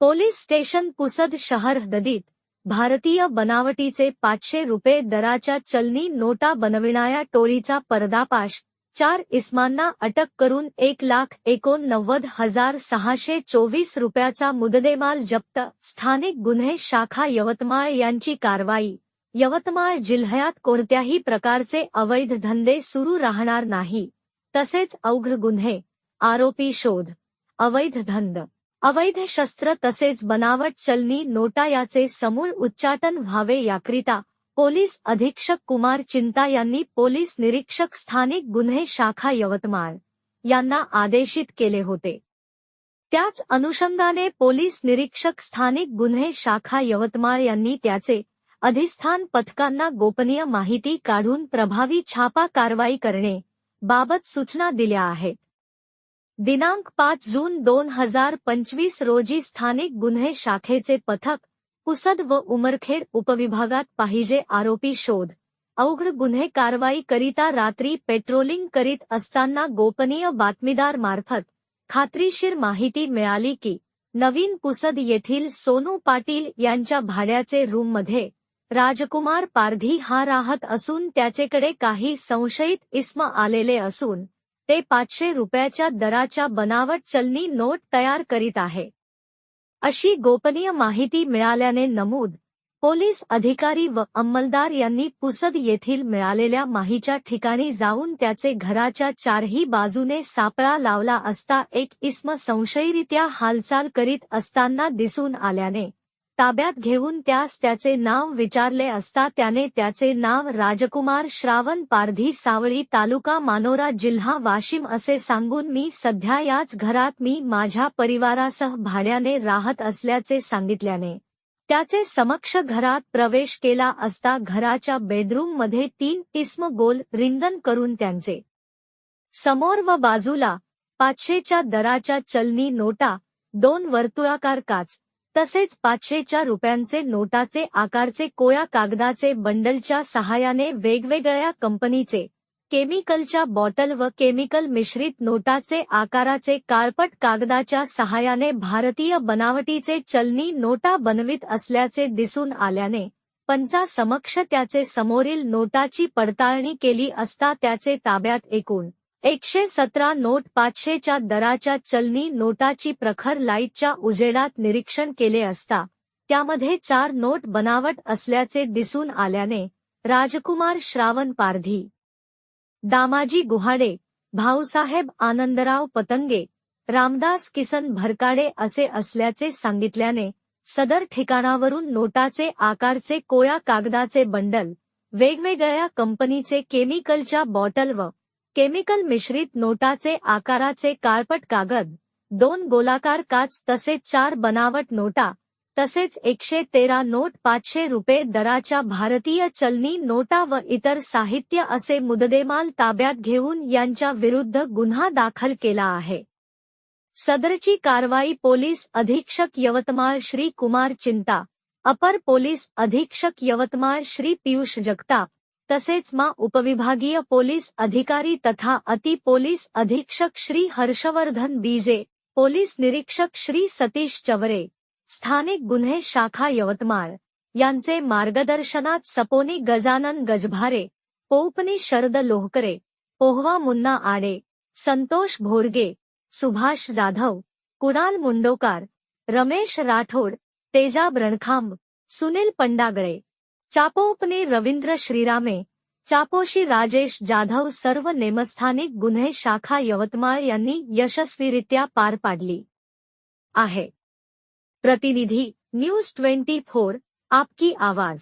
Police station Pusad शहर हददीत भारतीय बनावटीचे पाचशे रुपये दराच्या चलनी नोटा बनविणाऱ्या टोळीचा पर्दापाश चार इस्मांना अटक करून एक लाख एकोणनव्वद हजार सहाशे चोवीस रुपयाचा मुददेमाल जप्त स्थानिक गुन्हे शाखा यवतमाळ यांची कारवाई यवतमाळ जिल्ह्यात कोणत्याही प्रकारचे अवैध धंदे सुरू राहणार नाही तसेच अवघ गुन्हे आरोपी शोध अवैध धंद अवैध शस्त्र तसेच बनावट चलनी नोटा याचे समूळ उच्चाटन व्हावे याकरिता पोलीस अधीक्षक कुमार चिंता यांनी पोलीस निरीक्षक स्थानिक गुन्हे शाखा यवतमाळ यांना आदेशित केले होते. त्याच अनुषंगाने पोलीस निरीक्षक स्थानिक गुन्हे शाखा यवतमाळ यांनी त्याचे अधिस्थान पथकांना गोपनीय माहिती काढून प्रभावी छापा कारवाई करणे बाबत सूचना दिल्या आहेत. दिनांक पाच जून दोन हजार पंचवीस रोजी स्थानिक गुन्हे शाखेचे पथक पुसद व उमरखेड उपविभागात पाहिजे आरोपी शोध. अवघड गुन्हे कारवाई करिता रात्री पेट्रोलिंग करीत असताना गोपनीय बातमीदार मार्फत खात्रीशीर माहिती मिळाली की नवीन पुसद येथील सोनू पाटील यांच्या भाड्याचे रूममध्ये राजकुमार पारधी हा राहत असून त्याचेकडे काही संशयित इस्म आलेले असून ते पाचशे रुपयाच्या दराच्या बनावट चलनी नोट तयार करीत आहे. अशी गोपनीय माहिती मिळाल्याने नमूद पोलीस अधिकारी व अंमलदार यांनी पुसद येथील मिळालेल्या माहीच्या ठिकाणी जाऊन त्याचे घराच्या चारही बाजूने सापळा लावला असता एक इस्म संशयीरित्या हालचाल करीत असताना दिसून आल्याने ताब्यात घेऊन त्यास त्याचे नाव विचारले असता त्याने त्याचे नाव राजकुमार श्रावण पारधी सावळी तालुका मानोरा जिल्हा वाशिम असे सांगून मी सध्या याच घरात मी माझ्या परिवारासह भाड्याने राहत असल्याचे सांगितल्याने त्याचे समक्ष घरात प्रवेश केला असता घराच्या बेडरूममध्ये तीन इस्म गोल रिंगण करून त्यांचे समोर व बाजूला पाचशेच्या दराच्या चलनी नोटा दोन वर्तुळाकार काच तसेच पाचशेच्या रुपयांचे नोटाचे आकारचे कोया कागदाचे बंडलच्या सहाय्याने वेगवेगळ्या कंपनीचे केमिकलच्या बॉटल व केमिकल मिश्रित नोटाचे आकाराचे काळपट कागदाच्या सहाय्याने भारतीय बनावटीचे चलनी नोटा बनवित असल्याचे दिसून आल्याने पंचा समक्ष त्याचे समोरील नोटाची पडताळणी केली असता त्याचे ताब्यात एकूण एकशे सतरा नोट पाचशेच्या दराच्या चलनी नोटाची प्रखर लाईटच्या उजेडात निरीक्षण केले असता त्यामध्ये चार नोट बनावट असल्याचे दिसून आल्याने राजकुमार श्रावण पारधी दामाजी गुहाडे भाऊसाहेब आनंदराव पतंगे रामदास किसन भरकाडे असे असल्याचे सांगितल्याने सदर ठिकाणावरून नोटाचे आकारचे कोया कागदाचे बंडल वेगवेगळ्या कंपनीचे केमिकलच्या बॉटल व केमिकल मिश्रित नोटाचे आकाराचे काळपट कागद दोन गोलाकार काच तसेच चार बनावट नोटा तसेच एकशे तेरा नोट पाचशे रुपये दराच्या भारतीय चलनी नोटा व इतर साहित्य असे मुददेमाल ताब्यात घेऊन यांच्या विरुद्ध गुन्हा दाखल केला आहे. सदरची कारवाई पोलीस अधीक्षक यवतमाळ श्री कुमार चिंता अपर पोलीस अधीक्षक यवतमाळ श्री पियुष जगताप तसेच मा उपविभागीय पोलीस अधिकारी तथा अति पोलीस अधीक्षक श्री हर्षवर्धन बीजे पोलीस निरीक्षक श्री सतीश चवरे स्थानिक गुन्हे शाखा यवतमाळ यांचे मार्गदर्शनात सपोनी गजानन गजभारे पोपनी शरद लोहकरे पोहवा मुन्ना आडे संतोष भोरगे सुभाष जाधव कुणाल मुंडोकार रमेश राठोड तेजाब रणखांब सुनील पंडागळे चापोपने रवींद्र श्रीरामे, चापोशी राजेश जाधव सर्व नेमस्थानिक गुन्हे शाखा यवतमाळ यांनी यशस्वीरित्या पार पाडली. आहे. प्रतिनिधी, न्यूज़ ट्वेंटी फोर, आपकी आवाज़.